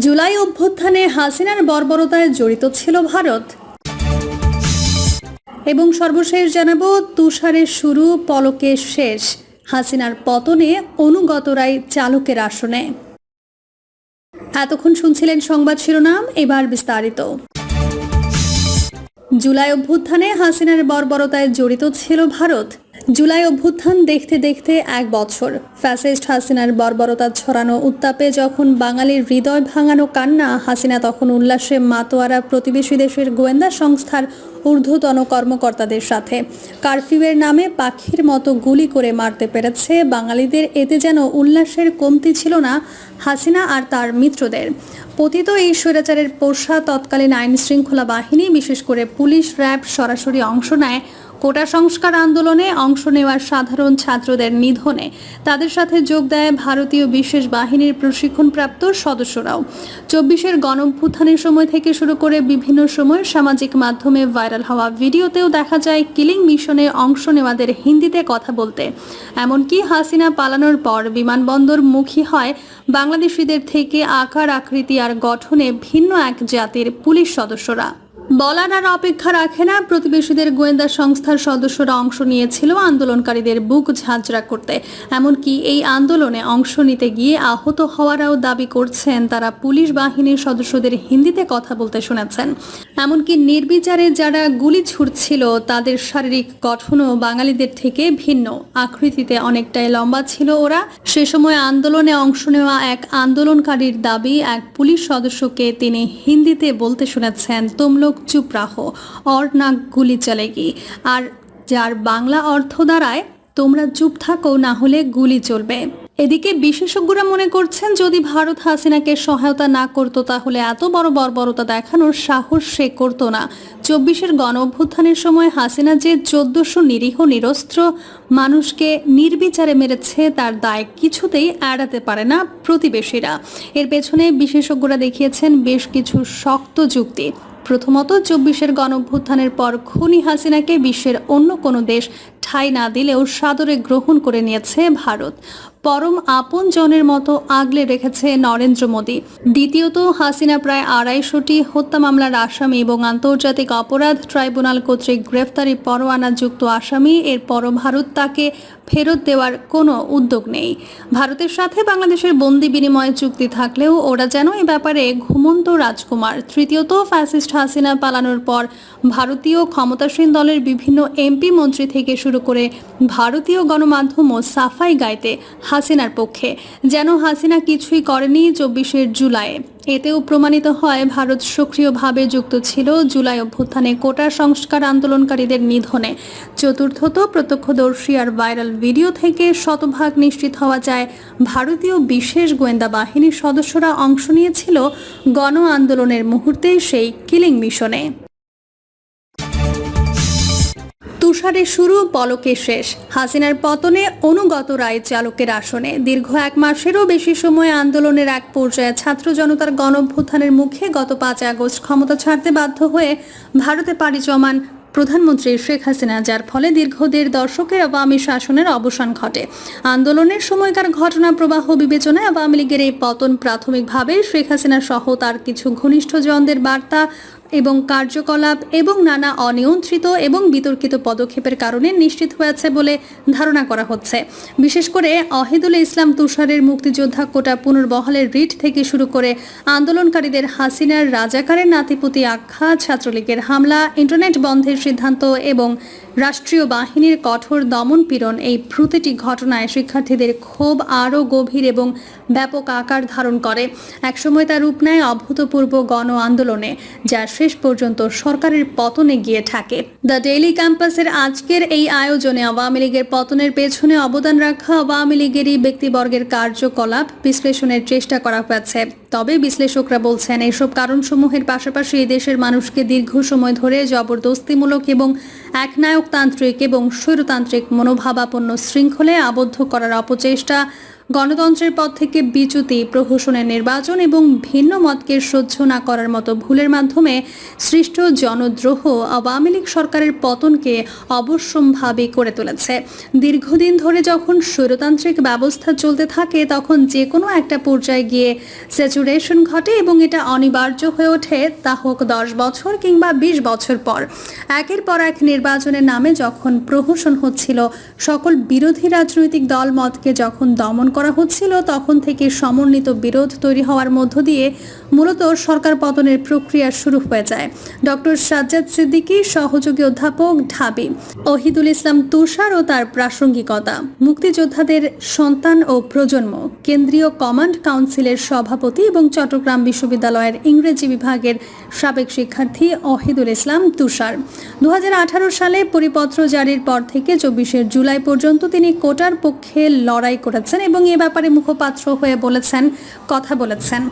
জুলাই অভ্যুত্থানে হাসিনার বর্বরতায় জড়িত ছিল ভারত। এবং সর্বশেষ জানাব, তুষারের শুরু পলকের শেষ। হাসিনার পতনে অনুগতরাই চালকের আসনে। এতক্ষণ শুনছিলেন সংবাদ শিরোনাম, এবার বিস্তারিত। জুলাই অভ্যুত্থানে হাসিনার বর্বরতায় জড়িত ছিল ভারত। জুলাই অভ্যুত্থান দেখতে দেখতে এক বছর। ফ্যাসিস্ট হাসিনার বর্বরতা ছড়ানো উত্তাপে যখন বাঙালির হৃদয় ভাঙানো কান্না, হাসিনা তখন উল্লাসে মাতোয়ারা প্রতিবেশী দেশের গোয়েন্দা সংস্থার ঊর্ধ্বতন কর্মকর্তাদের সাথে। কারফিউয়ের নামে পাখির মতো গুলি করে মারতে পেরেছে বাঙালিদের, এতে যেন উল্লাসের কমতি ছিল না হাসিনা আর তার মিত্রদের। পতিত এই স্বৈরাচারের পোষা তৎকালীন আইন শৃঙ্খলা বাহিনী, বিশেষ করে পুলিশ, র্যাব সরাসরি অংশ নেয় কোটা সংস্কার আন্দোলনে অংশ নেওয়ার সাধারণ ছাত্রদের নিধনে। তাদের সাথে যোগ দেয় ভারতীয় বিশেষ বাহিনীর প্রশিক্ষণপ্রাপ্ত সদস্যরাও। চব্বিশের গণভ্যুত্থানের সময় থেকে শুরু করে বিভিন্ন সময় সামাজিক মাধ্যমে ভাইরাল হওয়া ভিডিওতেও দেখা যায় কিলিং মিশনে অংশ নেওয়াদের হিন্দিতে কথা বলতে। এমনকি হাসিনা পালানোর পর বিমানবন্দর মুখী হয় বাংলাদেশিদের থেকে আকার, আকৃতি আর গঠনে ভিন্ন এক জাতির পুলিশ সদস্যরা। বলার আর অপেক্ষা রাখে না। প্রতিবেশীদের গোয়েন্দা সংস্থার সদস্যরা অংশ নিয়েছিল আন্দোলনকারীদের বুক ঝাঁঝরা করতে। এমনকি এই আন্দোলনে অংশ নিতে গিয়ে আহত হওয়ারাও দাবি করছেন। তারা পুলিশ বাহিনীর সদস্যদের হিন্দিতে কথা বলতে শুনেছেন। এমনকি নির্বিচারে যারা গুলি ছুটছিল তাদের শারীরিক গঠনও বাঙালিদের থেকে ভিন্ন। আকৃতিতে অনেকটাই লম্বা ছিল ওরা। সে সময় আন্দোলনে অংশ নেওয়া এক আন্দোলনকারীর দাবি, এক পুলিশ সদস্যকে তিনি হিন্দিতে বলতে শুনেছেন তুম লোক চুপ রাখো, অর নাক গুলি চলেগি। আর যার বাংলা অর্থ দ্বারায় তোমরা চুপ থাকো, না হলে গুলি চলবে। এদিকে বিশেষজ্ঞরা মনে করছেন, যদি ভারত হাসিনাকে সহায়তা না করত, তাহলে এত বড় বর্বরতা দেখানোর সাহস সে করতো না। চব্বিশের গণ অভ্যুত্থানের সময় হাসিনা যে চোদ্দশো নিরীহ নিরস্ত্র মানুষকে নির্বিচারে মেরেছে, তার দায় কিছুতেই এড়াতে পারে না প্রতিবেশীরা। এর পেছনে বিশেষজ্ঞরা দেখিয়েছেন, বেশ কিছু শক্ত যুক্তি। প্রথমত, চব্বিশের গণভ্যুত্থানের পর খুনি হাসিনাকে বিশ্বের অন্য কোনো দেশ ঠাঁই না দিলেও সাদরে গ্রহণ করে নিয়েছে ভারত। পরম আপন জনের মতো আগলে রেখেছে নরেন্দ্র মোদী। দ্বিতীয়ত, হাসিনা প্রায় আড়াইশোটি হত্যা মামলার আসামি এবং আন্তর্জাতিক অপরাধ ট্রাইব্যুনাল কর্তৃক গ্রেফতারি পরোয়ানা যুক্ত আসামি এরপরও ভারত তাকে ফেরত দেওয়ার কোনো উদ্যোগ নেই। ভারতের সাথে বাংলাদেশের বন্দি বিনিময় চুক্তি থাকলেও ওরা যেন এ ব্যাপারে ঘুমন্ত রাজকুমার। তৃতীয়ত, ফ্যাসিস্ট হাসিনা পালানোর পর ভারতীয় ক্ষমতাসীন দলের বিভিন্ন এমপি মন্ত্রী থেকে শুরু করে ভারতীয় গণমাধ্যমও সাফাই গাইতে হাসিনার পক্ষে। যেন হাসিনা কিছুই করেনি চব্বিশের জুলাইয়ে। এতেও প্রমাণিত হয়, ভারত সক্রিয়ভাবে যুক্ত ছিল জুলাই অভ্যুত্থানে কোটা সংস্কার আন্দোলনকারীদের নিধনে। চতুর্থত প্রত্যক্ষদর্শী আর ভাইরাল ভিডিও থেকে শতভাগ নিশ্চিত হওয়া যায়, ভারতীয় বিশেষ গোয়েন্দা বাহিনীর সদস্যরা অংশ নিয়েছিল গণ আন্দোলনের মুহূর্তে সেই কিলিং মিশনে। তুষারের শুরু পলকে শেষ। হাসিনার পতনে অনুগত রায় চালকের আসনে। দীর্ঘ এক মাসেরও বেশি সময় আন্দোলনের এক পর্যায়ে ছাত্র জনতার গণভ্যুত্থানের মুখে গত পাঁচ আগস্ট ক্ষমতা ছাড়তে বাধ্য হয়ে ভারতে পাড়ি জমান প্রধানমন্ত্রী শেখ হাসিনা, যার ফলে দীর্ঘ দেড় দশকের আওয়ামী শাসনের অবসান ঘটে। আন্দোলনের সময়কার ঘটনা প্রবাহ বিবেচনায় আওয়ামী লীগের এই পতন প্রাথমিকভাবে শেখ হাসিনা সহ তার কিছু ঘনিষ্ঠজনদের বার্তা এবং কার্যকলাপ এবং নানা অনিয়ন্ত্রিত এবং বিতর্কিত পদক্ষেপের কারণে নিশ্চিত হয়েছে বলে ধারণা করা হচ্ছে। বিশেষ করে অহিদুল ইসলাম তুষারের মুক্তিযোদ্ধা কোটা পুনর্বহালের রিট থেকে শুরু করে আন্দোলনকারীদের হাসিনার রাজাকারের নাতিপুতি আখ্যা, ছাত্রলীগের হামলা, ইন্টারনেট বন্ধের সিদ্ধান্ত এবং রাষ্ট্রীয় বাহিনীর কঠোর দমন পীড়ন এই প্রতিটি ঘটনায় শিক্ষার্থীদের ক্ষোভ আরও গভীর এবং ব্যাপক আকার ধারণ করে। একসময় তার রূপ নেয় অভূতপূর্ব গণ আন্দোলনে, যা শেষ পর্যন্ত সরকারের পতনে গিয়ে থাকে। দ্য ডেইলি ক্যাম্পাসের আজকের এই আয়োজনে আওয়ামী লীগের পতনের পেছনে অবদান রাখা আওয়ামী লীগেরই ব্যক্তিবর্গের কার্যকলাপ বিশ্লেষণের চেষ্টা করা হয়েছে। তবে বিশ্লেষকরা বলছেন, এসব কারণসমূহের পাশাপাশি এই দেশের মানুষকে দীর্ঘ সময় ধরে জবরদস্তিমূলক এবং একনায়কতান্ত্রিক এবং স্বৈরতান্ত্রিক মনোভাবাপন্ন শৃঙ্খলে আবদ্ধ করার অপচেষ্টা গণতন্ত্রের পথ থেকে বিচ্যুতি, প্রহসনের নির্বাচন এবং ভিন্ন মতকে সহ্য না করার মতো ভুলের মাধ্যমে সৃষ্ট জনদ্রোহ আওয়ামী লীগ সরকারের পতনকে অবশ্যম্ভাবী করে তুলেছে। দীর্ঘদিন ধরে যখন স্বৈরতান্ত্রিক ব্যবস্থা চলতে থাকে, তখন যে কোনো একটা পর্যায়ে গিয়ে স্যাচুরেশন ঘটে এবং এটা অনিবার্য হয়ে ওঠে। তা হোক দশ বছর কিংবা বিশ বছর পর। একের পর এক নির্বাচনের নামে যখন প্রহসন হচ্ছিল, সকল বিরোধী রাজনৈতিক দল মতকে যখন দমন করা হচ্ছিল, তখন থেকে সমন্বিত বিরোধ তৈরি হওয়ার মধ্য দিয়ে মূলত সরকার পতনের প্রক্রিয়া শুরু হয়ে যায়। ডক্টর সাজ্জাদ সিদ্দিকী, সহযোগী অধ্যাপক ঢাবি, ওহিদুল ইসলাম তুষার ও তার প্রাসঙ্গিকতা, মুক্তিযোদ্ধাদের সন্তান ও প্রজন্ম, কেন্দ্রীয় কমান্ড কাউন্সিলের সভাপতি এবং চট্টগ্রাম বিশ্ববিদ্যালয়ের ইংরেজি বিভাগের সাবেক শিক্ষার্থী অহিদুল ইসলাম তুষার। দু হাজার আঠারো সালে পরিপত্র জারির পর থেকে চব্বিশের জুলাই পর্যন্ত তিনি কোটার পক্ষে লড়াই করেছেন এবং এ ব্যাপারে মুখপাত্র হয়ে বলেছেন, কথা বলেছেন।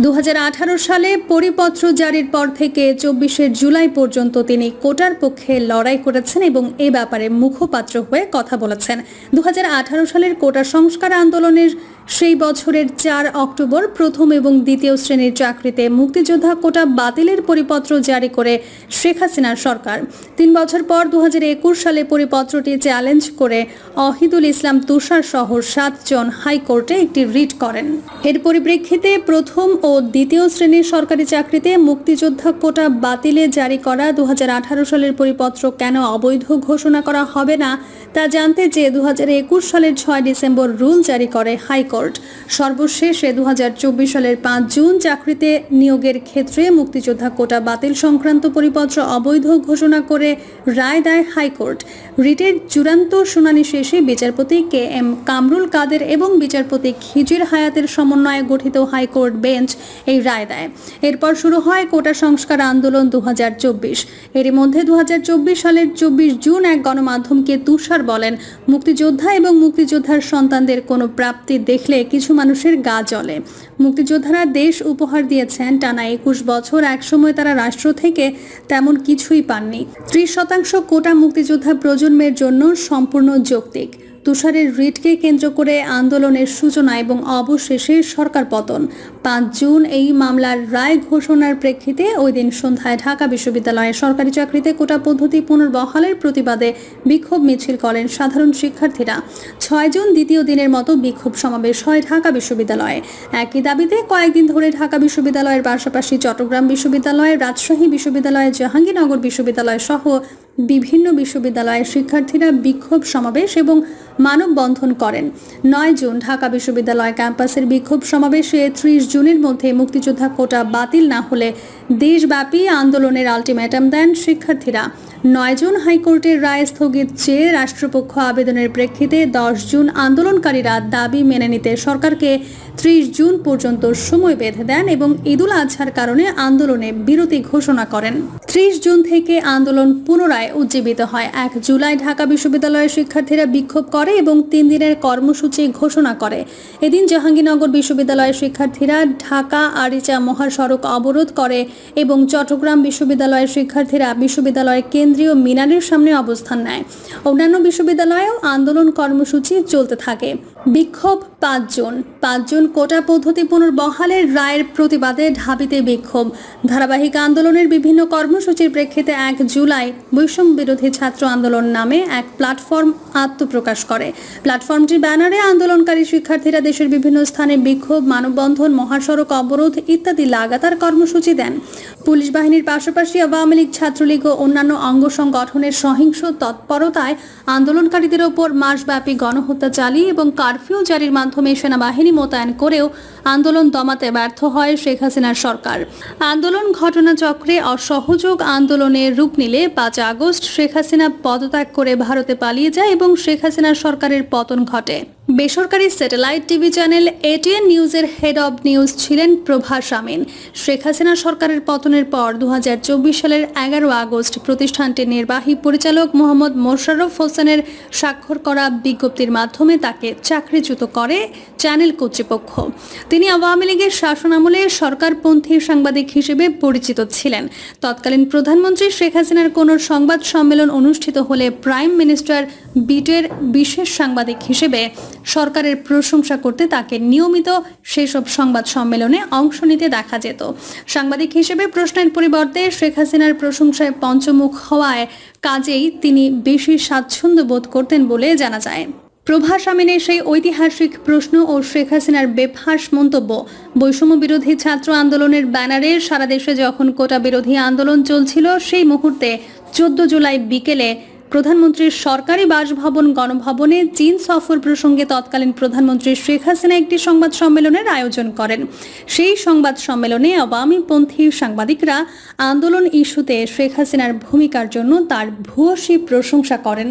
দু হাজার আঠারো সালে পরিপত্র জারির পর থেকে চব্বিশে জুলাই পর্যন্ত তিনি কোটার পক্ষে লড়াই করেছেন এবং এ ব্যাপারে মুখপাত্র হয়ে কথা বলেছেন। দু হাজার আঠারো সালের কোটা সংস্কার আন্দোলনের সেই বছরের চার অক্টোবর প্রথম এবং দ্বিতীয় শ্রেণির চাকরিতে মুক্তিযোদ্ধা কোটা বাতিলের পরিপত্র জারি করে শেখ হাসিনার সরকার। তিন বছর পর দু সালে পরিপত্রটি চ্যালেঞ্জ করে অহিদুল ইসলাম তুষার সহ সাতজন হাইকোর্টে একটি রিট করেন। এর পরিপ্রেক্ষিতে প্রথম ও দ্বিতীয় শ্রেণির সরকারি চাকরিতে মুক্তিযোদ্ধা কোটা বাতিলে জারি করা দু হাজার আঠারো সালের পরিপত্র কেন অবৈধ ঘোষণা করা হবে না, তা জানতে চেয়ে দু সালের ছয় ডিসেম্বর রুল জারি করে হাইকোর্ট। সর্বশেষে দু হাজার চব্বিশ সালের পাঁচ জুন চাকরিতে নিয়োগের ক্ষেত্রে মুক্তিযোদ্ধা কোটা বাতিল সংক্রান্ত পরিপত্র অবৈধ ঘোষণা করে রায় দেয় হাইকোর্ট। রিটের চূড়ান্ত শুনানি শেষে বিচারপতি কে এম কামরুল কাদের এবং বিচারপতি খিজির হায়াতের সমন্বয়ে গঠিত হাইকোর্ট বেঞ্চ এই রায় দেয়। এরপর শুরু হয় কোটা সংস্কার আন্দোলন দু এরই মধ্যে দু হাজার চব্বিশ সালের চব্বিশ জুন এক গণমাধ্যমকে তুষার বলেন, মুক্তিযোদ্ধা এবং মুক্তিযোদ্ধার সন্তানদের কোনো প্রাপ্তি দেখলে কিছু মানুষের গা জ্বলে। মুক্তিযোদ্ধারা দেশ উপহার দিয়েছেন। টানা একুশ বছর একসময় তারা রাষ্ট্র থেকে তেমন কিছুই পাননি। ত্রিশ শতাংশ কোটা মুক্তিযোদ্ধা প্রজন্মের জন্য সম্পূর্ণ যৌক্তিক। তুষারের রিটকে কেন্দ্র করে আন্দোলনের সূচনা এবং অবশেষে সরকার পতন। পাঁচ জুন এই মামলার রায় ঘোষণার প্রেক্ষিতে ওই দিন সন্ধ্যায় ঢাকা বিশ্ববিদ্যালয়ে সরকারি চাকরিতে কোটা পদ্ধতি পুনর্বহালের প্রতিবাদে বিক্ষোভ মিছিল করেন সাধারণ শিক্ষার্থীরা। ছয় জুন দ্বিতীয় দিনের মতো বিক্ষোভ সমাবেশ হয় ঢাকা বিশ্ববিদ্যালয়ে। একই দাবিতে কয়েকদিন ধরে ঢাকা বিশ্ববিদ্যালয়ের পাশাপাশি চট্টগ্রাম বিশ্ববিদ্যালয়, রাজশাহী বিশ্ববিদ্যালয়, জাহাঙ্গীরনগর বিশ্ববিদ্যালয় সহ বিভিন্ন বিশ্ববিদ্যালয়ের শিক্ষার্থীরা বিক্ষোভ সমাবেশ এবং মানববন্ধন করেন। নয় জুন ঢাকা বিশ্ববিদ্যালয় ক্যাম্পাসের বিক্ষোভ সমাবেশে ত্রিশ জুনের মধ্যে মুক্তিযোদ্ধা কোটা বাতিল না হলে দেশব্যাপী আন্দোলনের আলটিমেটাম দেন শিক্ষার্থীরা। নয় জুন হাইকোর্টের রায় স্থগিত চেয়ে রাষ্ট্রপক্ষ আবেদনের প্রেক্ষিতে দশ জুন আন্দোলনকারীরা দাবি মেনে নিতে সরকারকে ত্রিশ জুন পর্যন্ত সময় বেঁধে দেন এবং ঈদুল আজহার কারণে আন্দোলনে বিরতি ঘোষণা করেন। ত্রিশ জুন থেকে আন্দোলন পুনরায় উজ্জীবিত হয়। এক জুলাই ঢাকা বিশ্ববিদ্যালয়ের শিক্ষার্থীরা বিক্ষোভ করে এবং তিন দিনের কর্মসূচি ঘোষণা করে। এদিন জাহাঙ্গীরনগর বিশ্ববিদ্যালয়ের শিক্ষার্থীরা ঢাকা, আরিচা মহাসড়ক অবরোধ করে এবং চট্টগ্রাম বিশ্ববিদ্যালয়ের শিক্ষার্থীরা বিশ্ববিদ্যালয়ের কেন্দ্রীয় মিনারের সামনে অবস্থান নেয়। অন্যান্য বিশ্ববিদ্যালয়েও আন্দোলন কর্মসূচি চলতে থাকে। বিক্ষোভ পাঁচজন। পাঁচজন কোটা পদ্ধতি পুনর্বহালের রায়ের প্রতিবাদে ঢাবিতে বিক্ষোভ। ধারাবাহিক আন্দোলনের বিভিন্ন কর্মসূচির প্রেক্ষিতে এক জুলাই বৈষম্য বিরোধী ছাত্র আন্দোলন নামে এক প্ল্যাটফর্ম আত্মপ্রকাশ করে। প্ল্যাটফর্মটির ব্যানারে আন্দোলনকারী শিক্ষার্থীরা দেশের বিভিন্ন স্থানে বিক্ষোভ, মানববন্ধন, মহাসড়ক অবরোধ ইত্যাদি লাগাতার কর্মসূচি দেন। পুলিশ বাহিনীর পাশাপাশি আওয়ামী লীগ, ছাত্রলীগ ও অন্যান্য অঙ্গ সংগঠনের সহিংস তৎপরতায় আন্দোলনকারীদের ওপর মাসব্যাপী গণহত্যা চালিয়ে এবং কারফিউ জারির মাধ্যমে সেনাবাহিনী মোতায়েন করেও আন্দোলন দমাতে ব্যর্থ হয় শেখ হাসিনার সরকার। আন্দোলন ঘটনাচক্রে অসহযোগ আন্দোলনের রূপ নিলে পাঁচ আগস্ট শেখ হাসিনা পদত্যাগ করে ভারতে পালিয়ে যায় এবং শেখ হাসিনার সরকারের পতন ঘটে। বেসরকারি স্যাটেলাইট টিভি চ্যানেল এটিএন নিউজের হেড অব নিউজ ছিলেন প্রভা আমিন। শেখ হাসিনা সরকারের পতনের পর দু হাজার চব্বিশ সালের এগারো আগস্ট প্রতিষ্ঠানটির নির্বাহী পরিচালক মোহাম্মদ মোশাররফ হোসেনের স্বাক্ষর করা বিজ্ঞপ্তির মাধ্যমে তাকে চাকরিচ্যুত করে চ্যানেল কর্তৃপক্ষ। তিনি আওয়ামী লীগের শাসনামলে সরকারপন্থী সাংবাদিক হিসেবে পরিচিত ছিলেন। তৎকালীন প্রধানমন্ত্রী শেখ হাসিনার কোনো সংবাদ সম্মেলন অনুষ্ঠিত হলে প্রাইম মিনিস্টার বিটের বিশেষ সাংবাদিক হিসেবে সরকারের প্রশংসা করতে তাকে নিয়মিত সেসব সংবাদ সম্মেলনে অংশ নিতে দেখা যেত। সাংবাদিক হিসেবে প্রশ্নের পরিবর্তে শেখ হাসিনার প্রশংসায় পঞ্চমুখ হওয়ায় কাজেই তিনি বেশি স্বাচ্ছন্দ্য বোধ করতেন বলে জানা যায়। প্রভাস আমিনের সেই ঐতিহাসিক প্রশ্ন ও শেখ হাসিনার বেফাস মন্তব্য। বৈষম্য বিরোধী ছাত্র আন্দোলনের ব্যানারে সারা দেশে যখন কোটা বিরোধী আন্দোলন চলছিল, সেই মুহূর্তে চোদ্দ জুলাই বিকেলে প্রধানমন্ত্রীর সরকারি বাসভবন, গণভবনে চীন সফর প্রসঙ্গে তৎকালীন প্রধানমন্ত্রী শেখ হাসিনা একটি সংবাদ সম্মেলনের আয়োজন করেন। সেই সংবাদ সম্মেলনে আওয়ামীপন্থী সাংবাদিকরা আন্দোলন ইস্যুতে শেখ হাসিনার ভূমিকার জন্য তার ভূয়সী প্রশংসা করেন।